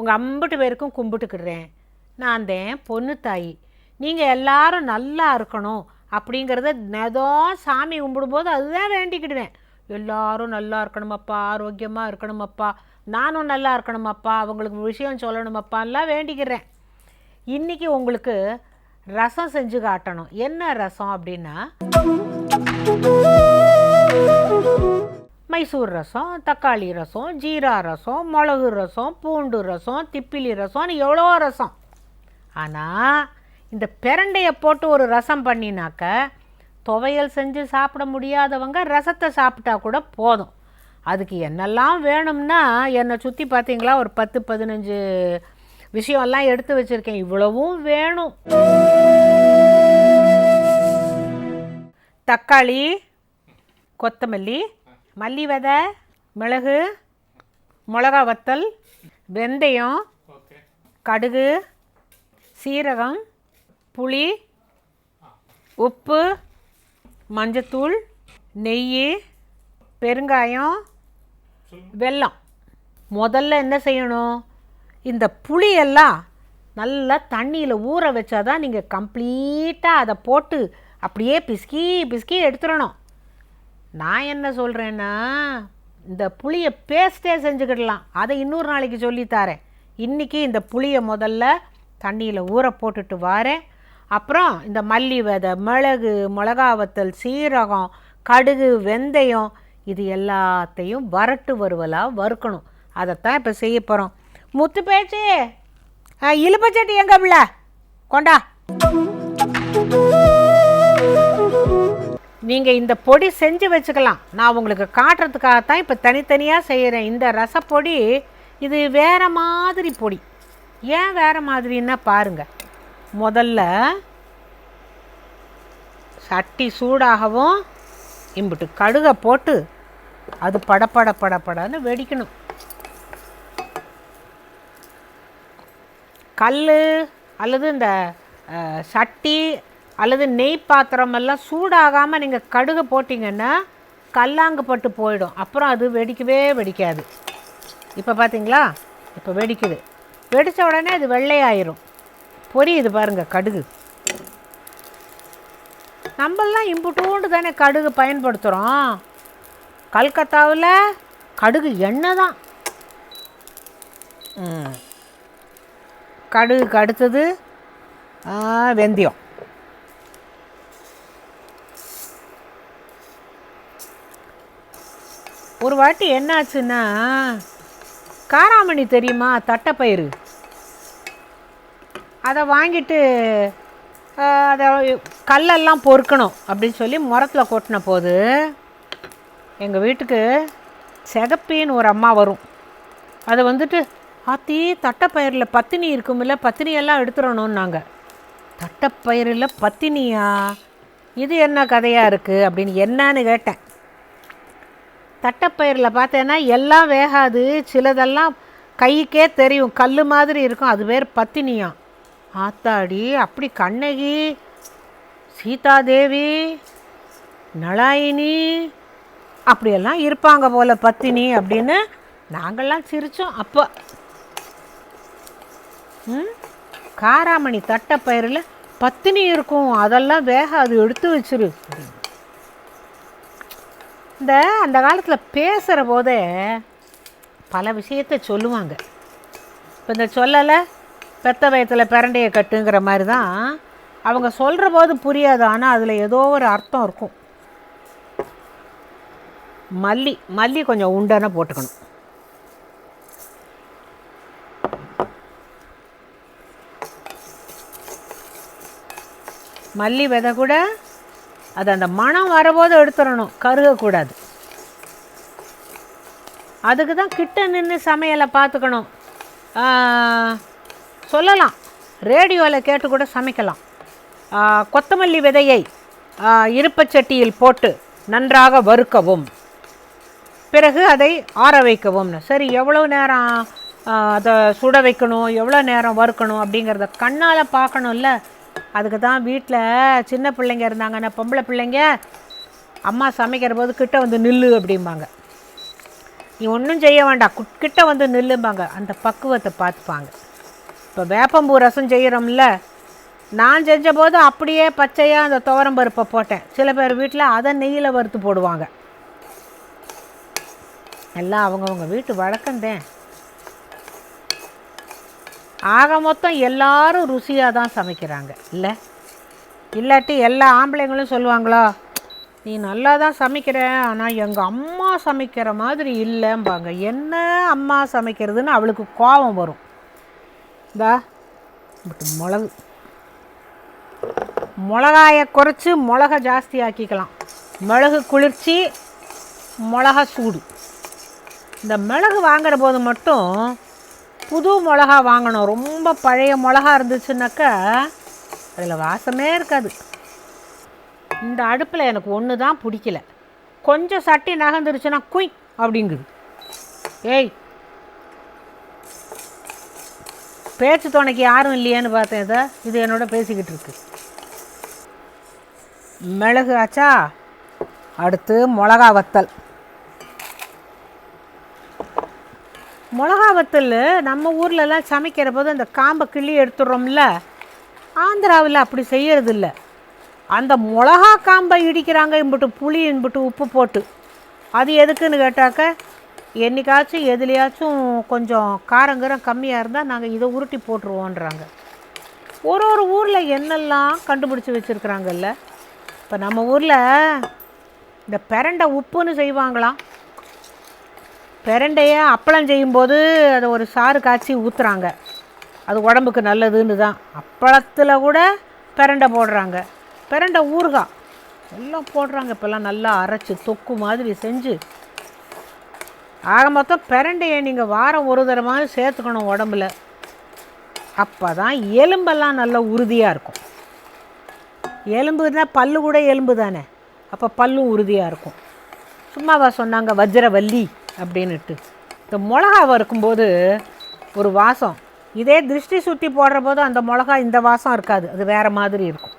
உங்கள் அம்பட்டு பேருக்கும் கும்பிட்டுக்கிடுறேன். நான் தான் பொண்ணு தாய். நீங்கள் எல்லாரும் நல்லா இருக்கணும் அப்படிங்கிறத நெதம் சாமி கும்பிடும்போது அதுதான் வேண்டிக்கிடுவேன். எல்லாரும் நல்லா இருக்கணுமப்பா ஆரோக்கியமாக இருக்கணுமப்பா நானும் நல்லா இருக்கணுமப்பா அவங்களுக்கு விஷயம் சொல்லணுமப்பான்லாம் வேண்டிக்கிறேன் இன்றைக்கி உங்களுக்கு ரசம் செஞ்சு காட்டணும். என்ன ரசம் அப்படின்னா? மைசூர் ரசம் தக்காளி ரசம் ஜீரா ரசம் மிளகு ரசம் பூண்டு ரசம் திப்பிலி ரசம்னு எவ்வளோ ரசம். ஆனால் இந்த பிரண்டையை போட்டு ஒரு ரசம் பண்ணினாக்க துவையல் செஞ்சு சாப்பிட முடியாதவங்க ரசத்தை சாப்பிட்டா கூட போதும். அதுக்கு என்னெல்லாம் வேணும்னா என்னை சுற்றி பார்த்தீங்களா ஒரு பத்து பதினஞ்சு விஷயம்லாம் எடுத்து வச்சுருக்கேன். இவ்வளவும் வேணும். தக்காளி கொத்தமல்லி மல்லி விதை மிளகு மிளகா வத்தல் வெந்தயம் கடுகு சீரகம் புளி உப்பு மஞ்சத்தூள் நெய் பெருங்காயம் வெல்லம். முதல்ல என்ன செய்யணும்? இந்த புளியெல்லாம் நல்லா தண்ணியில் ஊற வச்சாதான் நீங்கள் கம்ப்ளீட்டாக அதை போட்டு அப்படியே பிஸ்கி பிஸ்கி எடுத்துடணும். நான் என்ன சொல்கிறேன்னா இந்த புளியை பேஸ்ட்டே செஞ்சுக்கிடலாம். அதை இன்னொரு நாளைக்கு சொல்லித்தாரேன் இன்றைக்கி இந்த புளியை முதல்ல தண்ணியில் ஊற போட்டுட்டு வாரேன். அப்புறம் இந்த மல்லி விதை மிளகு மிளகா வத்தல் சீரகம் கடுகு வெந்தயம் இது எல்லாத்தையும் வரட்டு வறுவலாக வறுக்கணும். அதைத்தான் இப்போ செய்ய போகிறோம் முத்து பேச்சு இழுப்பச்சட்டி எங்கே பிள்ளை? கொண்டா. நீங்கள் இந்த பொடி செஞ்சு வச்சுக்கலாம். நான் உங்களுக்கு காட்டுறதுக்காகத்தான் இப்போ தனித்தனியாக செய்கிறேன் இந்த ரசப்பொடி இது வேறு மாதிரி பொடி. ஏன் வேறு மாதிரின்னா பாருங்கள் முதல்ல சட்டி சூடாகவும் இம்பிட்டு கடுகை போட்டு அது படப்பட படப்படன்னு வெடிக்கணும். கல் அல்லது இந்த சட்டி அல்லது நெய் பாத்திரம் எல்லாம் சூடாகாமல் நீங்கள் கடுகு போட்டிங்கன்னா கல்லாங்கு பட்டு போயிடும். அப்புறம் அது வெடிக்கவே வெடிக்காது. இப்போ பார்த்தீங்களா இப்போ வெடிக்குது. வெடித்த உடனே அது வெள்ளையாயிரும். பொரியுது பாருங்கள் கடுகு. நம்மளாம் இம்புட்டூண்டு தானே கடுகு பயன்படுத்துகிறோம் கல்கத்தாவில் கடுகு எண்ணெய் தான் கடுகு கடுகுக்கு அடுத்தது வெந்தயம். ஒரு வாட்டி என்னாச்சுன்னா காராமணி தெரியுமா? தட்டைப்பயிறு. அதை வாங்கிட்டு அதை கல்லெல்லாம் பொறுக்கணும் அப்படின்னு சொல்லி முரத்தில் கொட்டின போது எங்கள் வீட்டுக்கு செகப்பின்னு ஒரு அம்மா வரும். அது வந்துட்டு ஆத்தி தட்டைப்பயிரில் பத்தினி இருக்குமில்ல பத்தினியெல்லாம் எடுத்துடணும்னாங்க. தட்டைப்பயிரில் பத்தினியா? இது என்ன கதையாக இருக்குது அப்படின்னு என்னன்னு கேட்டேன். தட்டைப்பயிரில் பார்த்தேன்னா எல்லாம் வேகாது சிலதெல்லாம் கைக்கே தெரியும். கல் மாதிரி இருக்கும். அது பேர் பத்தினியாம் ஆத்தாடி அப்படி கண்ணகி சீதாதேவி நலாயினி அப்படியெல்லாம் இருப்பாங்க போல பத்தினி அப்படின்னு நாங்கள்லாம் சிரித்தோம் அப்போ ம்? காராமணி தட்டப்பயிரில் பத்தினி இருக்கும். அதெல்லாம் வேகாது. எடுத்து வச்சிரு. அப்படின்னு. இந்த அந்த காலத்தில் பேசுகிற போதே பல விஷயத்தை சொல்லுவாங்க. இப்போ இந்த சொல்லலை பெத்த வயத்தில் பிரண்டையை கட்டுங்கிற மாதிரி தான் அவங்க சொல்கிற போது புரியாது ஆனால் அதில் ஏதோ ஒரு அர்த்தம் இருக்கும். மல்லி மல்லி கொஞ்சம் உண்டான போட்டுக்கணும். மல்லி விதை கூட அது அந்த மணம் வரபோது எடுத்துடணும். கருகக்கூடாது அதுக்கு தான் கிட்ட நின்று சமையலை பார்த்துக்கணும். சொல்லலாம். ரேடியோவில் கேட்டு கூட சமைக்கலாம். கொத்தமல்லி விதையை இருப்பச்சட்டியில் போட்டு நன்றாக வறுக்கவும். பிறகு அதை ஆற வைக்கவும்னு சரி எவ்வளோ நேரம் அதை சுட வைக்கணும் எவ்வளோ நேரம் வறுக்கணும் அப்படிங்கிறத கண்ணால் பார்க்கணும்ல. அதுக்கு தான் வீட்டில் சின்ன பிள்ளைங்க இருந்தாங்கன்னா பொம்பளை பிள்ளைங்க. அம்மா சமைக்கிற போது கிட்ட வந்து நில்லு அப்படிம்பாங்க. நீ ஒன்றும் செய்ய வேண்டாம் கு- கிட்ட வந்து நில்லும்பாங்க. அந்த பக்குவத்தை பார்த்துப்பாங்க. இப்போ வேப்பம்பூ ரசம் செய்கிறோம்ல நான் செஞ்சபோது அப்படியே பச்சையாக அந்த துவரம் பருப்பை போட்டேன். சில பேர் வீட்டில் அதை நெய்யில் வறுத்து போடுவாங்க. எல்லாம் அவங்கவுங்க வீட்டு வழக்கம்தான். ஆக மொத்தம் எல்லாரும் ருசியாக தான் சமைக்கிறாங்க. இல்லை? இல்லாட்டி எல்லா ஆம்பளைங்களும் சொல்லுவாங்களா நீ நல்லா தான் சமைக்கிற ஆனால் எங்கள் அம்மா சமைக்கிற மாதிரி இல்லைம்பாங்க. என்ன அம்மா சமைக்கிறதுன்னு அவளுக்கு கோபம் வரும். இந்தா பட் மிளகு. மிளகாயை குறைச்சி மிளகா ஜாஸ்தி ஆக்கிக்கலாம். மிளகு குளிர்ச்சி மிளகா சூடு. இந்த மிளகு வாங்குகிற போது மட்டும் புது மிளகா வாங்கணும். ரொம்ப பழைய மிளகா இருந்துச்சுன்னாக்கா அதில் வாசமே இருக்காது. இந்த அடுப்பில் எனக்கு ஒன்று தான் பிடிக்கல. கொஞ்சம் சட்டி நகர்ந்துருச்சுன்னா குய் அப்படிங்குது. ஏய் பேச்சு துணைக்கு யாரும் இல்லையேன்னு பார்த்தேன் இதை. இது என்னோட பேசிக்கிட்டு இருக்கு. மிளகு ஆச்சா அடுத்து மிளகா வத்தல். மிளகா வத்தல் நம்ம ஊர்லலாம் சமைக்கிற போது அந்த காம்பை கிள்ளி எடுத்துடுறோம்ல ஆந்திராவில் அப்படி செய்யறதில்ல. அந்த மிளகா காம்பை இடிக்கிறாங்க இம்பிட்டு புளி இம்பிட்டு உப்பு போட்டு. அது எதுக்குன்னு கேட்டாக்க என்னைக்காச்சும் எதுலையாச்சும் கொஞ்சம் காரங்கரம் கம்மியாக இருந்தால் நாங்கள் இதை உருட்டி போட்டுருவோன்றாங்க. ஒரு ஒரு ஊரில் என்னெல்லாம் கண்டுபிடிச்சி வச்சுருக்குறாங்கல்ல இப்போ நம்ம ஊரில் இந்த பிரண்டை உப்புன்னு செய்வாங்களாம். பிரண்டையை அப்பளம் செய்யும்போது அதை ஒரு சாறு காய்ச்சி ஊற்றுறாங்க அது உடம்புக்கு நல்லதுன்னு தான் அப்பளத்தில் கூட பிரண்டை போடுறாங்க. பிரண்டை ஊறுகாய். எல்லாம் போடுறாங்க. இப்போல்லாம் நல்லா அரைச்சி தொக்கு மாதிரி செஞ்சு. ஆக மொத்தம் பிரண்டையை நீங்கள் வாரம் ஒரு தடவை சேர்த்துக்கணும் உடம்புல. அப்போ தான் எலும்பெல்லாம் நல்லா உறுதியாக இருக்கும். எலும்புனா பல்லு கூட எலும்பு தானே. அப்போ பல்லும் உறுதியாக இருக்கும். சும்மாவா சொன்னாங்க வஜ்ரவல்லி. அப்படின்னுட்டு. இந்த மிளகா வறுக்கும்போது ஒரு வாசம். இதே திருஷ்டி சுற்றி போடுற போது அந்த மிளகா இந்த வாசம் இருக்காது. அது வேறு மாதிரி இருக்கும்.